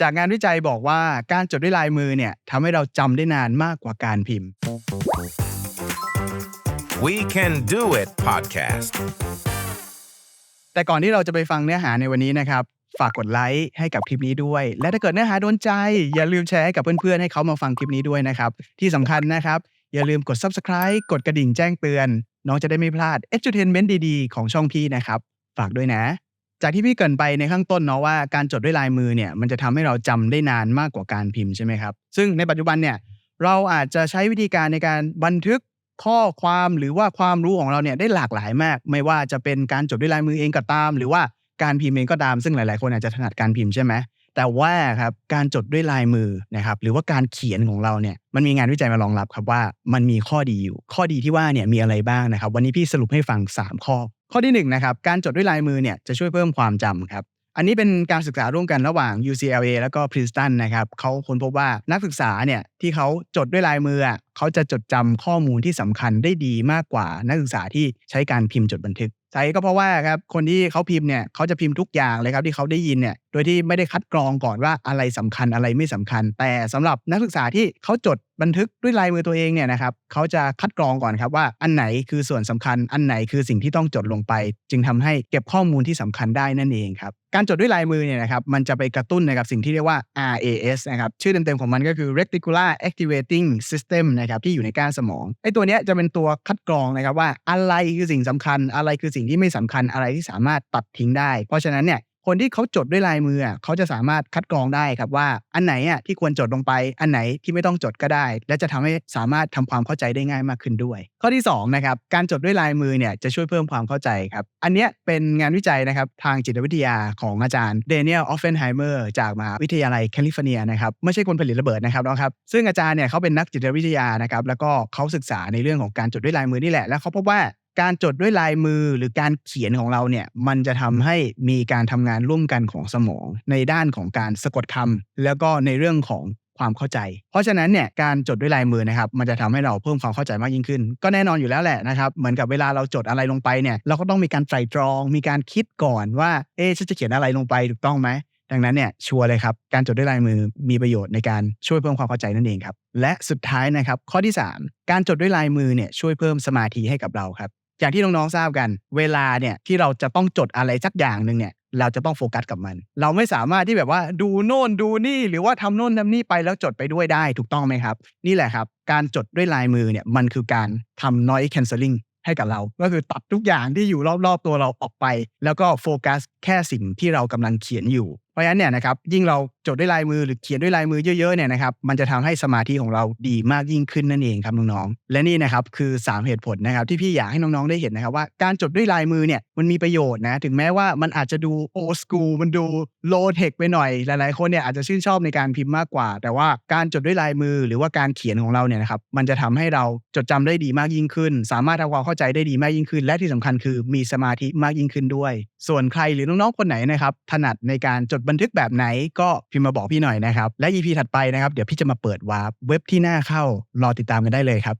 จากงานวิจัยบอกว่าการจดด้วยลายมือเนี่ยทำให้เราจำได้นานมากกว่าการพิมพ์ We Can Do It podcast. แต่ก่อนที่เราจะไปฟังเนื้อหาในวันนี้นะครับ ฝากกดไลค์ให้กับคลิปนี้ด้วย และถ้าเกิดเนื้อหาโดนใจ อย่าลืมแชร์ให้กับเพื่อนๆ ให้เขามาฟังคลิปนี้ด้วยนะครับ ที่สำคัญนะครับ อย่าลืมกด subscribe กดกระดิ่งแจ้งเตือน น้องจะได้ไม่พลาด entertainment ดีๆ ของช่องพี่นะครับ ฝากด้วยนะ จากที่พี่เกินไปในข้างต้นเนาะว่าการจดด้วยลายมือเนี่ยมันจะทำให้เราจำได้นานมากกว่าการพิมพ์ใช่ไหมครับ ซึ่งในปัจจุบันเนี่ยเราอาจจะใช้วิธีการในการบันทึกข้อความหรือว่าความรู้ของเราเนี่ยได้หลากหลายมาก ไม่ว่าจะเป็นการจดด้วยลายมือเองก็ตาม หรือว่าการพิมพ์เองก็ตาม ซึ่งหลาย ๆ คนอาจจะถนัดการพิมพ์ใช่ไหมแต่ว่าครับการจดด้วยลายมือนะครับหรือว่าการเขียนของเราเนี่ยมันมีงานวิจัยมารองรับครับว่ามันมีข้อดีอยู่ ข้อดีที่ว่าเนี่ยมีอะไรบ้างนะครับ วันนี้พี่สรุปให้ฟัง 3 ข้อ ข้อที่1นงนะครับการจดด้วยลายมือเนี่ยจะช่วยเพิ่มความจำครับอันนี้เป็นการศึกษาร่วมกันระหว่าง UCLA แล้วก็ Princeton นะครับเขาค้นพบว่านักศึกษาเนี่ยที่เขาจดด้วยลายมืออะ เขาจะจดจำข้อมูลที่สำคัญได้ดีมากกว่านักศึกษาที่ใช้การพิมพ์จดบันทึกสาเหตุก็เพราะว่าครับคนที่เขาพิมพ์เนี่ยเขาจะพิมพ์ทุกอย่างเลยครับที่เขาได้ยินเนี่ยโดยที่ไม่ได้คัดกรองก่อนว่าอะไรสำคัญอะไรไม่สำคัญ แต่สำหรับนักศึกษาที่เขาจดบันทึกด้วยลายมือตัวเองเนี่ยนะครับเขาจะคัดกรองก่อนครับว่าอันไหนคือส่วนสำคัญ อันไหนคือสิ่งที่ต้องจดลงไป จึงทำให้เก็บข้อมูลที่สำคัญได้นั่นเองครับการจดด้วยลายมือเนี่ยนะครับมันจะไปกระตุ้นนะครับสิ่งที่เรียกว่า RAS นะครับชื่อเต็มๆของมันก็คือ Reticular Activating System นะครับที่อยู่ในก้านสมองไอ้ตัวเนี้ยจะเป็นตัวคัดกรองนะครับว่าอะไรคือสิ่งสำคัญ อะไรคือสิ่งที่ไม่สำคัญอะไรที่สามารถตัดทิ้งได้ เพราะฉะนั้นเนี่ย คนที่เขาจดด้วยลายมืออะเขาจะสามารถคัดกรองได้ครับว่าอันไหนอะที่ควรจดลงไปอันไหนที่ไม่ต้องจดก็ได้ และจะทำให้สามารถทำความเข้าใจได้ง่ายมากขึ้นด้วย ข้อที่2นะครับการจดด้วยลายมือเนี่ยจะช่วยเพิ่มความเข้าใจครับอันเนี้ยเป็นงานวิจัยนะครับทางจิตวิทยาของอาจารย์เดนิเอลออฟเฟนไฮเมอร์จากมหาวิทยาลัยแคลิฟอร์เนียนะครับไม่ใช่คนผลิตระเบิดนะครับน้องครับซึ่งอาจารย์เนี่ยเขาเป็นนักจิตวิทยานะครับแล้วก็เขาศึกษาในเรื่องของการจดด้วยลายมือนี่แหละแล้วเขาพบว่า การจดด้วยลายมือหรือการเขียนของเราเนี่ยมันจะทำให้มีการทำงานร่วมกันของสมอง ในด้านของการสะกดคำแล้วก็ในเรื่องของความเข้าใจ เพราะฉะนั้นเนี่ยการจดด้วยลายมือนะครับมันจะทำให้เราเพิ่มความเข้าใจมากยิ่งขึ้น ก็แน่นอนอยู่แล้วแหละนะครับเหมือนกับเวลาเราจดอะไรลงไปเนี่ยเราก็ต้องมีการไตรตรอง มีการคิดก่อนว่าเอ๊ะฉันจะเขียนอะไรลงไปถูกต้องไหมดังนั้นเนี่ยชัวร์เลยครับการจดด้วยลายมือมีประโยชน์ในการช่วยเพิ่มความเข้าใจนั่นเองครับและสุดท้ายนะครับข้อที่ 3 การจดด้วยลายมือเนี่ยช่วยเพิ่มสมาธิให้กับเราครับ อย่างที่น้องๆทราบกัน เวลาเนี่ยที่เราจะต้องจดอะไรสักอย่างหนึ่งเนี่ยเราจะต้องโฟกัสกับมัน เราไม่สามารถที่แบบว่าดูโน่นดูนี่ หรือว่าทำโน่นทำนี่ไปแล้วจดไปด้วยได้ถูกต้องไหมครับ นี่แหละครับ การจดด้วยลายมือเนี่ยมันคือการทำ noise cancelling ให้กับเรา ก็คือตัดทุกอย่างที่อยู่รอบๆตัวเราออกไป แล้วก็โฟกัสแค่สิ่งที่เรากำลังเขียนอยู่ เพราะฉะนั้นเนี่ยนะครับยิ่งเราจดด้วยลายมือหรือเขียนด้วยลายมือเยอะๆเนี่ยนะครับมันจะทำให้สมาธิของเราดีมากยิ่งขึ้นนั่นเองครับน้องๆและนี่นะครับคือ 3 เหตุผลนะครับที่พี่อยากให้น้องๆได้เห็นนะครับว่าการจดด้วยลายมือเนี่ยมันมีประโยชน์นะถึงแม้ว่ามันอาจจะดูโอสกูมันดูโลเทคไปหน่อยหลายๆคนเนี่ยอาจจะชื่นชอบในการพิมพ์มากกว่า แต่ว่าการจดด้วยลายมือหรือว่าการเขียนของเราเนี่ยนะครับมันจะทำให้เราจดจำได้ดีมากยิ่งขึ้น สามารถทำความเข้าใจได้ดีมากยิ่งขึ้น และที่สำคัญคือมีสมาธิมากยิ่งขึ้นด้วย ส่วนใครหรือน้องๆคนไหนนะครับถนัดในการจดบันทึกแบบไหนก็พิมพ์มาบอกพี่หน่อยนะครับ และ EP ถัดไปนะครับ เดี๋ยวพี่จะมาเปิดวาร์ปเว็บที่น่าเข้ารอติดตามกันได้เลยครับ